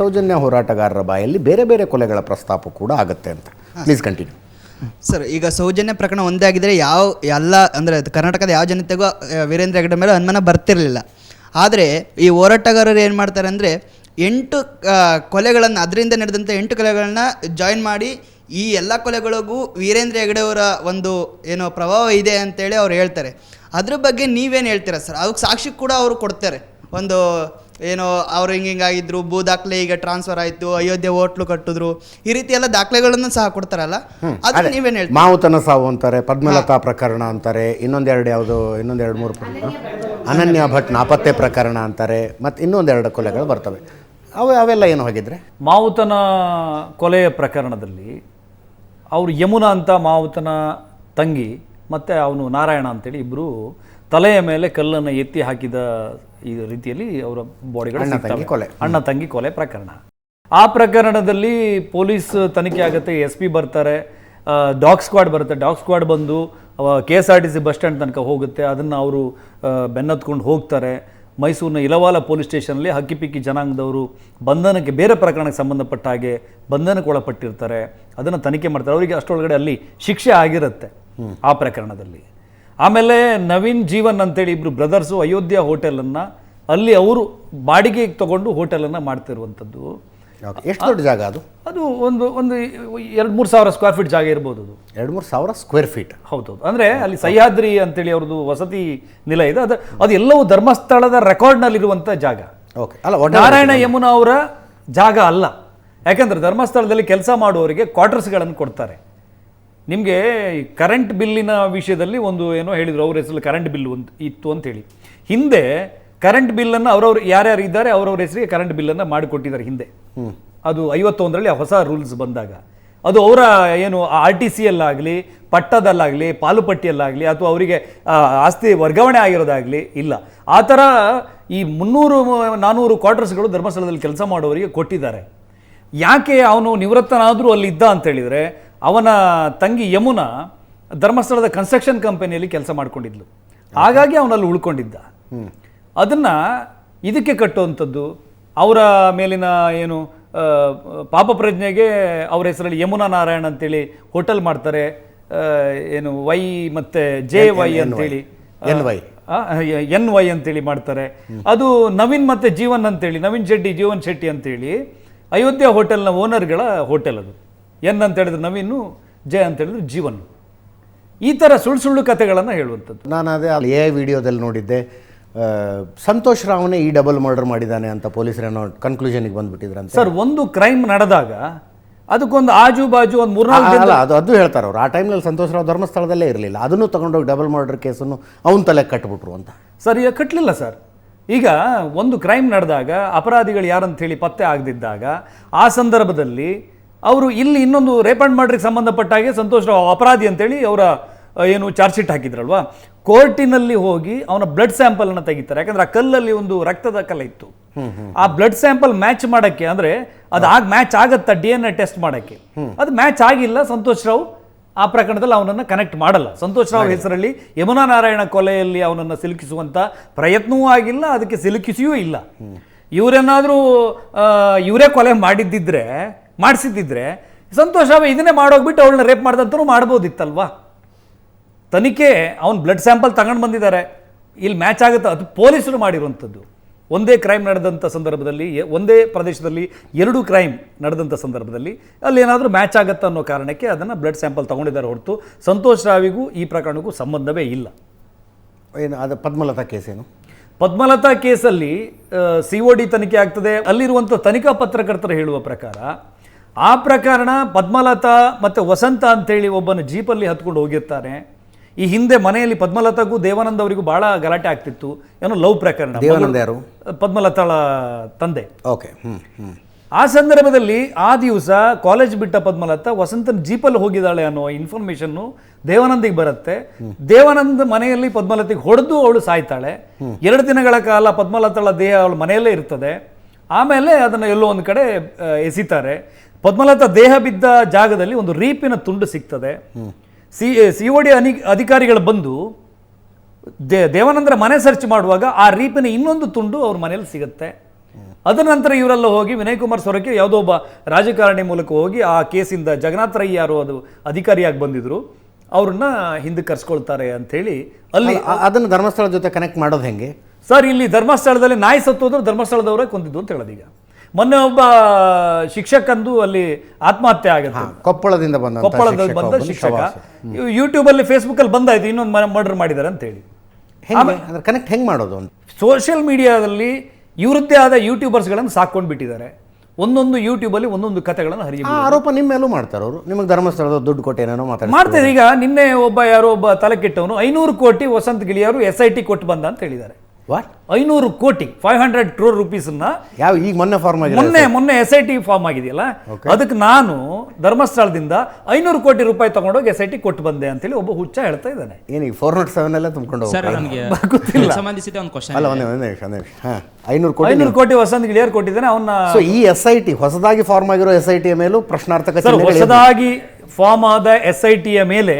ಸೌಜನ್ಯ ಹೋರಾಟಗಾರರ ಬಾಯಲ್ಲಿ ಬೇರೆ ಬೇರೆ ಕೊಲೆಗಳ ಪ್ರಸ್ತಾಪ ಕೂಡ ಆಗುತ್ತೆ ಅಂತ. ಪ್ಲೀಸ್ ಕಂಟಿನ್ಯೂ ಸರ್ ಈಗ ಸೌಜನ್ಯ ಪ್ರಕರಣ ಒಂದೇ ಆಗಿದ್ರೆ ಯಾವ ಎಲ್ಲ ಅಂದರೆ ಕರ್ನಾಟಕದ ಯಾವ ಜನತೆಗೂ ವೀರೇಂದ್ರ ಹೆಗಡೆ ಮೇಲೆ ಅನುಮಾನ ಬರ್ತಿರಲಿಲ್ಲ. ಆದರೆ ಈ ಹೋರಾಟಗಾರರು ಏನು ಮಾಡ್ತಾರೆ ಅಂದರೆ ಎಂಟು ಕೊಲೆಗಳನ್ನು ಅದರಿಂದ ನಡೆದಂಥ ಎಂಟು ಕೊಲೆಗಳನ್ನ ಜಾಯಿನ್ ಮಾಡಿ ಈ ಎಲ್ಲ ಕೊಲೆಗಳಿಗೂ ವೀರೇಂದ್ರ ಹೆಗಡೆ ಅವರ ಒಂದು ಏನೋ ಪ್ರಭಾವ ಇದೆ ಅಂತೇಳಿ ಅವ್ರು ಹೇಳ್ತಾರೆ. ಅದ್ರ ಬಗ್ಗೆ ನೀವೇನು ಹೇಳ್ತೀರಾ ಸರ್? ಅದಕ್ಕೆ ಸಾಕ್ಷಿ ಕೂಡ ಅವರು ಕೊಡ್ತಾರೆ. ಒಂದು ಏನೋ ಅವ್ರು ಹಿಂಗೆ ಹಿಂಗಾಗಿದ್ರು ಭೂ ದಾಖಲೆ ಈಗ ಟ್ರಾನ್ಸ್ಫರ್ ಆಯಿತು ಅಯೋಧ್ಯೆ ಹೋಟ್ಲು ಕಟ್ಟಿದ್ರು ಈ ರೀತಿ ಎಲ್ಲ ದಾಖಲೆಗಳನ್ನು ಸಹ ಕೊಡ್ತಾರಲ್ಲ? ಅದಕ್ಕೆ ನೀವೇನು ಹೇಳ್ತೀರಾ? ಮಾವುತನ ಸಾವು ಅಂತಾರೆ ಪದ್ಮಲತಾ ಪ್ರಕರಣ ಅಂತಾರೆ ಇನ್ನೊಂದೆರಡು ಯಾವುದು ಇನ್ನೊಂದೆರಡು ಮೂರು ಪ್ರಕರಣ. ಅನನ್ಯ ಭಟ್ ನಾಪತ್ತೆ ಪ್ರಕರಣ ಅಂತಾರೆ ಮತ್ತು ಇನ್ನೊಂದೆರಡು ಕೊಲೆಗಳು ಬರ್ತವೆ. ಅವು ಅವೆಲ್ಲ ಏನು ಹೋಗಿದ್ರೆ? ಮಾವುತನ ಕೊಲೆಯ ಪ್ರಕರಣದಲ್ಲಿ ಅವರು ಯಮುನಾ ಅಂತ ಮಾವುತನ ತಂಗಿ ಮತ್ತು ಅವನು ನಾರಾಯಣ ಅಂತೇಳಿ ಇಬ್ಬರು ತಲೆಯ ಮೇಲೆ ಕಲ್ಲನ್ನು ಎತ್ತಿ ಹಾಕಿದ ಈ ರೀತಿಯಲ್ಲಿ ಅವರ ಬಾಡಿಗಳು ಕೊಲೆ. ಅಣ್ಣ ತಂಗಿ ಕೊಲೆ ಪ್ರಕರಣ. ಆ ಪ್ರಕರಣದಲ್ಲಿ ಪೊಲೀಸ್ ತನಿಖೆ ಆಗುತ್ತೆ ಎಸ್ ಪಿ ಬರ್ತಾರೆ ಡಾಗ್ ಸ್ಕ್ವಾಡ್ ಬರುತ್ತೆ. ಡಾಗ್ ಸ್ಕ್ವಾಡ್ ಬಂದು K S R T C bus stand ತನಕ ಹೋಗುತ್ತೆ. ಅದನ್ನು ಅವರು ಬೆನ್ನತ್ಕೊಂಡು ಹೋಗ್ತಾರೆ. ಮೈಸೂರಿನ ಇಲವಾಲ ಪೊಲೀಸ್ ಸ್ಟೇಷನಲ್ಲಿ ಹಕ್ಕಿಪಿಕ್ಕಿ ಜನಾಂಗದವರು ಬಂಧನಕ್ಕೆ ಬೇರೆ ಪ್ರಕರಣಕ್ಕೆ ಸಂಬಂಧಪಟ್ಟ ಹಾಗೆ ಬಂಧನಕ್ಕೆ ಒಳಪಟ್ಟಿರ್ತಾರೆ. ಅದನ್ನು ತನಿಖೆ ಮಾಡ್ತಾರೆ. ಅವರಿಗೆ ಅಷ್ಟೊಳಗಡೆ ಅಲ್ಲಿ ಶಿಕ್ಷೆ ಆಗಿರುತ್ತೆ ಆ ಪ್ರಕರಣದಲ್ಲಿ. ಆಮೇಲೆ ನವೀನ್ ಜೀವನ್ ಅಂತೇಳಿ ಇಬ್ಬರು ಬ್ರದರ್ಸು ಅಯೋಧ್ಯ ಹೋಟೆಲನ್ನು ಅಲ್ಲಿ ಅವರು ಬಾಡಿಗೆಗೆ ತಗೊಂಡು ಹೋಟೆಲನ್ನು ಮಾಡ್ತಿರುವಂಥದ್ದು. ಎಷ್ಟು ದೊಡ್ಡ ಜಾಗ ಅದು? ಅದು ಒಂದು ಒಂದು ಎರಡು ಮೂರು ಸಾವಿರ ಸ್ಕ್ವೇರ್ ಫೀಟ್ ಜಾಗ ಇರ್ಬೋದು ಅದು. ಎರಡು ಮೂರು ಸಾವಿರ ಸ್ಕ್ವೇರ್ ಫೀಟ್ ಹೌದೌದು. ಅಂದರೆ ಅಲ್ಲಿ ಸಹ್ಯಾದ್ರಿ ಅಂತೇಳಿ ಅವ್ರದ್ದು ವಸತಿ ನಿಲಯ ಇದೆ. ಅದು ಅದು ಎಲ್ಲವೂ ಧರ್ಮಸ್ಥಳದ ರೆಕಾರ್ಡ್ನಲ್ಲಿರುವಂಥ ಜಾಗ. ಓಕೆ ಅಲ್ಲ ನಾರಾಯಣ ಯಮುನಾ ಅವರ ಜಾಗ ಅಲ್ಲ. ಯಾಕಂದ್ರೆ ಧರ್ಮಸ್ಥಳದಲ್ಲಿ ಕೆಲಸ ಮಾಡುವವರಿಗೆ ಕ್ವಾರ್ಟರ್ಸ್ಗಳನ್ನು ಕೊಡ್ತಾರೆ. ನಿಮಗೆ ಕರೆಂಟ್ ಬಿಲ್ಲಿನ ವಿಷಯದಲ್ಲಿ ಒಂದು ಏನೋ ಹೇಳಿದರು ಅವ್ರ ಹೆಸರಲ್ಲಿ ಕರೆಂಟ್ ಬಿಲ್ ಒಂದು ಇತ್ತು ಅಂತ ಹೇಳಿ. ಹಿಂದೆ ಕರೆಂಟ್ ಬಿಲ್ಲನ್ನು ಅವರವ್ರು ಯಾರ್ಯಾರು ಇದ್ದಾರೆ ಅವರವ್ರ ಹೆಸರಿಗೆ ಕರೆಂಟ್ ಬಿಲ್ಲನ್ನು ಮಾಡಿಕೊಟ್ಟಿದ್ದಾರೆ ಹಿಂದೆ. ಅದು ಐವತ್ತೊಂದರಲ್ಲಿ ಹೊಸ ರೂಲ್ಸ್ ಬಂದಾಗ. ಅದು ಅವರ ಏನು ಆರ್ ಟಿ ಸಿಯಲ್ಲಾಗಲಿ ಪಟ್ಟದಲ್ಲಾಗಲಿ ಪಾಲುಪಟ್ಟಿಯಲ್ಲಾಗಲಿ ಅಥವಾ ಅವರಿಗೆ ಆಸ್ತಿ ವರ್ಗಾವಣೆ ಆಗಿರೋದಾಗಲಿ ಇಲ್ಲ. ಆ ಥರ ಈ ಮುನ್ನೂರು ನಾನ್ನೂರು ಕ್ವಾರ್ಟರ್ಸ್ಗಳು ಧರ್ಮಸ್ಥಳದಲ್ಲಿ ಕೆಲಸ ಮಾಡೋರಿಗೆ ಕೊಟ್ಟಿದ್ದಾರೆ. ಯಾಕೆ ಅವನು ನಿವೃತ್ತನಾದರೂ ಅಲ್ಲಿ ಇದ್ದ ಅಂತ ಹೇಳಿದರೆ ಅವನ ತಂಗಿ ಯಮುನಾ ಧರ್ಮಸ್ಥಳದ ಕನ್ಸ್ಟ್ರಕ್ಷನ್ ಕಂಪನಿಯಲ್ಲಿ ಕೆಲಸ ಮಾಡ್ಕೊಂಡಿದ್ಲು. ಹಾಗಾಗಿ ಅವನಲ್ಲಿ ಉಳ್ಕೊಂಡಿದ್ದ. ಅದನ್ನು ಇದಕ್ಕೆ ಕಟ್ಟುವಂಥದ್ದು ಅವರ ಮೇಲಿನ ಏನು ಪಾಪ ಪ್ರಜ್ಞೆಗೆ ಅವರ ಹೆಸರಲ್ಲಿ ಯಮುನಾ ನಾರಾಯಣ ಅಂತೇಳಿ ಹೋಟೆಲ್ ಮಾಡ್ತಾರೆ. ಏನು ವೈ ಮತ್ತೆ ಜೆ ವೈ ಅಂತೇಳಿ. N Y. ಎನ್ ವೈ ಅಂತೇಳಿ ಮಾಡ್ತಾರೆ. ಅದು ನವೀನ್ ಮತ್ತೆ ಜೀವನ್ ಅಂತೇಳಿ ನವೀನ್ ಶೆಟ್ಟಿ ಜೀವನ್ ಶೆಟ್ಟಿ ಅಂತೇಳಿ ಅಯೋಧ್ಯ ಹೋಟೆಲ್ನ ಓನರ್ಗಳ ಹೋಟೆಲ್ ಅದು. ಎನ್ ಅಂತ ಹೇಳಿದ್ರೆ ನವೀನು ಜೆ ಅಂತ ಹೇಳಿದ್ರೆ ಜೀವನ್. ಈ ಥರ ಸುಳ್ಳು ಸುಳ್ಳು ಕಥೆಗಳನ್ನು ಹೇಳುವಂಥದ್ದು. ನಾನು ಅದೇ ಅಲ್ಲಿ ಎ ವಿಡಿಯೋದಲ್ಲಿ ನೋಡಿದ್ದೆ. ಸಂತೋಷ್ ರಾವ್ನೇ ಈ ಡಬಲ್ ಮರ್ಡರ್ ಮಾಡಿದ್ದಾನೆ ಅಂತ ಪೊಲೀಸರೇನೋ ಕನ್ಕ್ಲೂಷನ್ಗೆ ಬಂದ್ಬಿಟ್ಟಿದ್ರಂತೆ. ಸರ್ ಒಂದು ಕ್ರೈಮ್ ನಡೆದಾಗ ಅದಕ್ಕೊಂದು ಆಜು ಬಾಜು ಒಂದು ಮೂರ್ನಾಲ್ಕು ಅಲ್ಲ ಅದು ಅದು ಹೇಳ್ತಾರೆ ಅವ್ರು. ಆ ಟೈಮ್ನಲ್ಲಿ ಸಂತೋಷ್ ರಾವ್ ಧರ್ಮಸ್ಥಳದಲ್ಲೇ ಇರಲಿಲ್ಲ. ಅದನ್ನು ತಗೊಂಡೋಗಿ ಡಬಲ್ ಮರ್ಡರ್ ಕೇಸನ್ನು ಅವನ ತಲೆ ಕಟ್ಬಿಟ್ರು ಅಂತ. ಸರ್ ಈಗ ಕಟ್ಟಲಿಲ್ಲ ಸರ್. ಈಗ ಒಂದು ಕ್ರೈಮ್ ನಡೆದಾಗ ಅಪರಾಧಿಗಳು ಯಾರಂತ ಹೇಳಿ ಪತ್ತೆ ಆಗದಿದ್ದಾಗ ಆ ಸಂದರ್ಭದಲ್ಲಿ ಅವರು ಇಲ್ಲಿ ಇನ್ನೊಂದು ರೇಪ್ ಆ್ಯಂಡ್ ಮರ್ಡ್ರಿಗೆ ಸಂಬಂಧಪಟ್ಟ ಹಾಗೆ ಸಂತೋಷ್ ರಾವ್ ಅಪರಾಧಿ ಅಂತೇಳಿ ಅವರ ಏನು ಚಾರ್ಜ್ ಶೀಟ್ ಹಾಕಿದ್ರಲ್ವಾ? ಕೋರ್ಟಿನಲ್ಲಿ ಹೋಗಿ ಅವನ ಬ್ಲಡ್ ಸ್ಯಾಂಪಲ್ ಅನ್ನ ತೆಗಿತಾರೆ. ಯಾಕಂದ್ರೆ ಆ ಕಲ್ಲಲ್ಲಿ ಒಂದು ರಕ್ತದ ಕಲೆ ಇತ್ತು. ಆ ಬ್ಲಡ್ ಸ್ಯಾಂಪಲ್ ಮ್ಯಾಚ್ ಮಾಡಕ್ಕೆ ಅಂದ್ರೆ ಅದು ಆಗ ಮ್ಯಾಚ್ ಆಗತ್ತಾ ಡಿ ಎನ್ ಎ ಟೆಸ್ಟ್ ಮಾಡಕ್ಕೆ? ಅದು ಮ್ಯಾಚ್ ಆಗಿಲ್ಲ ಸಂತೋಷ್ ರಾವ್ ಆ ಪ್ರಕರಣದಲ್ಲಿ ಅವನನ್ನು ಕನೆಕ್ಟ್ ಮಾಡಲ್ಲ. ಸಂತೋಷ್ ರಾವ್ ಹೆಸರಲ್ಲಿ ಯಮುನಾ ನಾರಾಯಣ ಕೊಲೆಯಲ್ಲಿ ಅವನನ್ನು ಸಿಲುಕಿಸುವಂತ ಪ್ರಯತ್ನವೂ ಆಗಿಲ್ಲ ಅದಕ್ಕೆ ಸಿಲುಕಿಸಿಯೂ ಇಲ್ಲ. ಇವರೇನಾದರೂ ಇವರೇ ಕೊಲೆ ಮಾಡಿದ್ದಿದ್ರೆ ಮಾಡಿಸಿದ್ದಿದ್ರೆ ಸಂತೋಷ್ ರಾವ್ ಇದನ್ನೇ ಮಾಡೋಗ್ಬಿಟ್ಟು ಅವಳನ್ನ ರೇಪ್ ಮಾಡ್ದಂತೂ ಮಾಡ್ಬೋದಿತ್ತಲ್ವಾ? ತನಿಖೆ ಅವ್ನು ಬ್ಲಡ್ ಸ್ಯಾಂಪಲ್ ತಗೊಂಡು ಬಂದಿದ್ದಾರೆ. ಇಲ್ಲಿ ಮ್ಯಾಚ್ ಆಗುತ್ತೆ. ಅದು ಪೊಲೀಸರು ಮಾಡಿರುವಂಥದ್ದು. ಒಂದೇ ಕ್ರೈಮ್ ನಡೆದಂಥ ಸಂದರ್ಭದಲ್ಲಿ ಒಂದೇ ಪ್ರದೇಶದಲ್ಲಿ ಎರಡು ಕ್ರೈಮ್ ನಡೆದಂಥ ಸಂದರ್ಭದಲ್ಲಿ ಅಲ್ಲಿ ಏನಾದರೂ ಮ್ಯಾಚ್ ಆಗುತ್ತೆ ಅನ್ನೋ ಕಾರಣಕ್ಕೆ ಅದನ್ನು ಬ್ಲಡ್ ಸ್ಯಾಂಪಲ್ ತಗೊಂಡಿದ್ದಾರೆ ಹೊರತು ಸಂತೋಷ್ ರಾವಿಗೂ ಈ ಪ್ರಕರಣಕ್ಕೂ ಸಂಬಂಧವೇ ಇಲ್ಲ. ಏನು ಅದು ಪದ್ಮಲತಾ ಕೇಸೇನು ಪದ್ಮಲತಾ ಕೇಸಲ್ಲಿ ಸಿ ಒ ಡಿ ತನಿಖೆ ಆಗ್ತದೆ. ಅಲ್ಲಿರುವಂಥ ತನಿಖಾ ಪತ್ರಕರ್ತರು ಹೇಳುವ ಪ್ರಕಾರ ಆ ಪ್ರಕರಣ ಪದ್ಮಲತಾ ಮತ್ತು ವಸಂತ ಅಂತೇಳಿ ಒಬ್ಬನ ಜೀಪಲ್ಲಿ ಹತ್ಕೊಂಡು ಹೋಗಿರ್ತಾನೆ ಈ ಹಿಂದೆ ಮನೆಯಲ್ಲಿ ಪದ್ಮಲತಾಗೂ ದೇವಾನಂದ ಅವರಿಗೂ ಭಾಳ ಗಲಾಟೆ ಆಗ್ತಿತ್ತು. ಏನೋ ಲವ್ ಪ್ರಕರಣ. ದೇವಾನಂದ ಯಾರು? ಪದ್ಮಲತಾಳ ತಂದೆ. ಓಕೆ ಆ ಸಂದರ್ಭದಲ್ಲಿ ಆ ದಿವಸ ಕಾಲೇಜ್ ಬಿಟ್ಟ ಪದ್ಮಲತಾ ವಸಂತನ ಜೀಪಲ್ಲಿ ಹೋಗಿದ್ದಾಳೆ ಅನ್ನೋ ಇನ್ಫಾರ್ಮೇಶನ್ನು ದೇವಾನಂದಿಗೆ ಬರುತ್ತೆ. ದೇವಾನಂದ ಮನೆಯಲ್ಲಿ ಪದ್ಮಲತಿಗೆ ಹೊಡೆದು ಅವಳು ಸಾಯ್ತಾಳೆ. ಎರಡು ದಿನಗಳ ಕಾಲ ಪದ್ಮಲತಾಳ ದೇಹ ಅವಳ ಮನೆಯಲ್ಲೇ ಇರ್ತದೆ. ಆಮೇಲೆ ಅದನ್ನು ಎಲ್ಲೋ ಒಂದು ಕಡೆ ಎಸಿತಾರೆ. ಪದ್ಮಲತಾ ದೇಹ ಬಿದ್ದ ಜಾಗದಲ್ಲಿ ಒಂದು ರೀಪಿನ ತುಂಡು ಸಿಗ್ತದೆ. ಸಿ ಸಿ ಒ ಡಿ ಅನಿ ಅಧಿಕಾರಿಗಳು ಬಂದು ದೇ ದೇವಾನಂದರ ಮನೆ ಸರ್ಚ್ ಮಾಡುವಾಗ ಆ ರೀಪಿನ ಇನ್ನೊಂದು ತುಂಡು ಅವ್ರ ಮನೇಲಿ ಸಿಗುತ್ತೆ. ಅದರ ನಂತರ ಇವರೆಲ್ಲ ಹೋಗಿ ವಿನಯ್ ಕುಮಾರ್ ಸೊರಕೆ ಯಾವುದೋ ಒಬ್ಬ ರಾಜಕಾರಣಿ ಮೂಲಕ ಹೋಗಿ ಆ ಕೇಸಿಂದ ಜಗನ್ನಾಥ ರೈ ಯಾರು ಅದು ಅಧಿಕಾರಿಯಾಗಿ ಬಂದಿದ್ರು. ಅವ್ರನ್ನ ಹಿಂದಕ್ಕೆ ಕರ್ಸ್ಕೊಳ್ತಾರೆ ಅಂಥೇಳಿ ಅಲ್ಲಿ ಅದನ್ನು ಧರ್ಮಸ್ಥಳ ಜೊತೆ ಕನೆಕ್ಟ್ ಮಾಡೋದು ಹೆಂಗೆ? ಸರ್ ಇಲ್ಲಿ ಧರ್ಮಸ್ಥಳದಲ್ಲಿ ನಾಯಿ ಸತ್ತು ಅಂದ್ರೆ ಧರ್ಮಸ್ಥಳದವರೇ ಕೊಂದಿದ್ದು ಅಂತ ಹೇಳೋದೀಗ ಈಗ. ಮೊನ್ನೆ ಒಬ್ಬ ಶಿಕ್ಷಕಂದು ಅಲ್ಲಿ ಆತ್ಮಹತ್ಯೆ ಆಗುತ್ತೆ. ಕೊಪ್ಪಳದಿಂದ ಬಂದ ಕೊಪ್ಪಳದಲ್ಲಿ ಬಂದ ಶಿಕ್ಷಕ. ಯೂಟ್ಯೂಬಲ್ಲಿ ಫೇಸ್ಬುಕ್ಕಲ್ಲಿ ಬಂದಾಯ್ತು ಇನ್ನೊಂದು ಮರ್ಡರ್ ಮಾಡಿದ್ದಾರೆ ಅಂತ ಹೇಳಿ. ಹೆಂಗೆ? ಅಂದ್ರೆ ಕನೆಕ್ಟ್ ಹೆಂಗೆ ಮಾಡೋದು ಅಂತ? ಸೋಷಿಯಲ್ ಮೀಡಿಯಾದಲ್ಲಿ ಇವರದ್ದೇ ಆದ ಯೂಟ್ಯೂಬರ್ಸ್ಗಳನ್ನು ಸಾಕೊಂಡು ಬಿಟ್ಟಿದ್ದಾರೆ. ಒಂದೊಂದು ಯೂಟ್ಯೂಬಲ್ಲಿ ಒಂದೊಂದು ಕಥೆಗಳನ್ನು ಹರಿಯ ಆರೋಪ ನಿಮ್ಮ ಮೇಲೂ ಮಾಡ್ತಾರೆ ಅವರು. ನಿಮಗೆ ಧರ್ಮಸ್ಥಳದ ದುಡ್ಡು ಕೊಟ್ಟು ಏನೇನೋ ಮಾತಾಡ್ತಾರೆ ಮಾಡ್ತಾರೆ. ಈಗ ನಿನ್ನೆ ಒಬ್ಬ ಯಾರೋ ಒಬ್ಬ ತಲೆ ಕೆಟ್ಟವನು ಐನೂರು ಕೋಟಿ ವಸಂತ ಗಿಳಿಯವರು ಎಸ್ ಐ ಟಿ ಕೊಟ್ಟು ಬಂದ ಅಂತ ಹೇಳಿದ್ದಾರೆ. ವಾಟ್ ಐನೂರು ಕೋಟಿ ಫೈವ್ ಹಂಡ್ರೆಡ್ ಕ್ರೋರ್ ರುಪೀಸನ್ನ ಯಾವ ಈಗ ಮೊನ್ನೆ ಫಾರ್ಮ್ ಆಗಿದೆ ಮೊನ್ನೆ ಮೊನ್ನೆ ಎಸ್ ಐ ಟಿ ಫಾರ್ಮ್ ಆಗಿದೆಯಲ್ಲ? ಅದಕ್ಕೆ ನಾನು ಧರ್ಮಸ್ಥಳದಿಂದ ಐನೂರು ಕೋಟಿ ರೂಪಾಯಿ ತಗೊಂಡೋಗಿ ಎಸ್ ಐ ಟಿ ಕೊಟ್ಟು ಬಂದೆ ಅಂತೇಳಿ ಒಬ್ಬ ಹುಚ್ಚ ಹೇಳ್ತಾ ಇದ್ದಾನೆ. ಏನೀಗ ಫೋರ್ ನಾಟ್ ಸೆವೆನ್ ಎಲ್ಲ ತುಂಬಿಕೊಂಡು ಸರ್ ನನಗೆ ಗೊತ್ತಿಲ್ಲ. ಸಂಬಂಧಿಸಿದ ಒಂದು ಕ್ವಶನ್ ಅಲ್ಲ ಒಂದೇ ಒಂದೇ ನಿಮಿಷ ಒಂದೇ ನಿಮಿಷ. ಹಾಂ ಐನೂರು ಕೋಟಿ ಐನೂರು ಕೋಟಿ ವಸಂತ ಗಿಳಿಯರ್ ಕೊಟ್ಟಿದ್ದಾನೆ ಅವನ್ನ ಸೊ ಈ ಎಸ್ ಐ ಟಿ ಹೊಸದಾಗಿ ಫಾರ್ಮ್ ಆಗಿರೋ ಎಸ್ ಐ ಟಿ ಮೇಲೂ ಪ್ರಶ್ನಾರ್ಥಕ ಸರ್ ಹೊಸದಾಗಿ ಫಾರ್ಮ್ ಆದ ಎಸ್ ಐ ಟಿಯ ಮೇಲೆ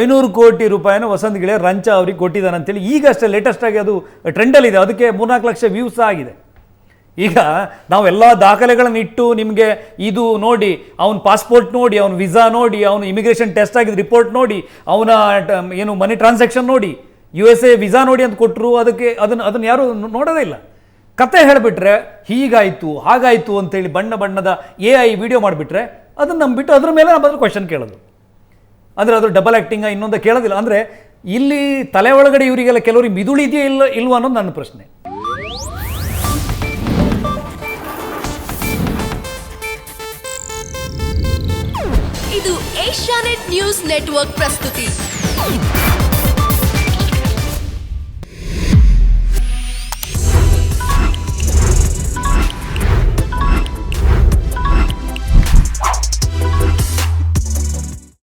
ಐನೂರು ಕೋಟಿ ರೂಪಾಯಿನ ವಸಂತ ರಂಚಾ ರಂಚ ಅವ್ರಿಗೆ ಕೊಟ್ಟಿದ್ದಾನೆ ಅಂತೇಳಿ ಈಗ ಅಷ್ಟೇ ಲೇಟೆಸ್ಟ್ ಆಗಿ ಅದು ಟ್ರೆಂಡಲ್ಲಿ ಇದೆ. ಅದಕ್ಕೆ ಮೂರ್ನಾಲ್ಕು ಲಕ್ಷ ವ್ಯೂಸ್ ಆಗಿದೆ. ಈಗ ನಾವು ಎಲ್ಲ ದಾಖಲೆಗಳನ್ನು ಇಟ್ಟು ನಿಮಗೆ ಇದು ನೋಡಿ ಅವನ ಪಾಸ್ಪೋರ್ಟ್ ನೋಡಿ ಅವನ ವಿಸಾ ನೋಡಿ ಅವನು ಇಮಿಗ್ರೇಷನ್ ಟೆಸ್ಟ್ ಆಗಿದ ರಿಪೋರ್ಟ್ ನೋಡಿ ಅವನ ಏನು ಮನಿ ಟ್ರಾನ್ಸಾಕ್ಷನ್ ನೋಡಿ ಯು ಎಸ್ ಎ ವಿಸಾ ನೋಡಿ ಅಂತ ಕೊಟ್ಟರು ಅದಕ್ಕೆ ಅದನ್ನು ಅದನ್ನು ಯಾರು ನೋಡೋದೇ ಇಲ್ಲ. ಕತೆ ಹೇಳಿಬಿಟ್ರೆ ಹೀಗಾಯಿತು ಹಾಗಾಯಿತು ಅಂತೇಳಿ ಬಣ್ಣ ಬಣ್ಣದ ಎ ಐ ವಿಡಿಯೋ ಮಾಡಿಬಿಟ್ರೆ ಅದನ್ನು ನಂಬಿಟ್ಟು ಅದ್ರ ಮೇಲೆ ನಮ್ಮ ಅದ್ರ ಕ್ವಶನ್ ಕೇಳೋದು. ಅಂದರೆ ಅದು ಡಬಲ್ ಆ್ಯಕ್ಟಿಂಗ ಇನ್ನೊಂದು ಕೇಳೋದಿಲ್ಲ. ಅಂದರೆ ಇಲ್ಲಿ ತಲೆ ಒಳಗಡೆ ಇವರಿಗೆಲ್ಲ ಕೆಲವರಿಗೆ ಮಿದುಳು ಇದೆಯಾ ಇಲ್ಲ, ಇಲ್ವ ಅನ್ನೋದು ನನ್ನ ಪ್ರಶ್ನೆ. ಇದು ಏಷ್ಯಾನೆಟ್ ನ್ಯೂಸ್ ನೆಟ್ವರ್ಕ್ ಪ್ರಸ್ತುತಿ.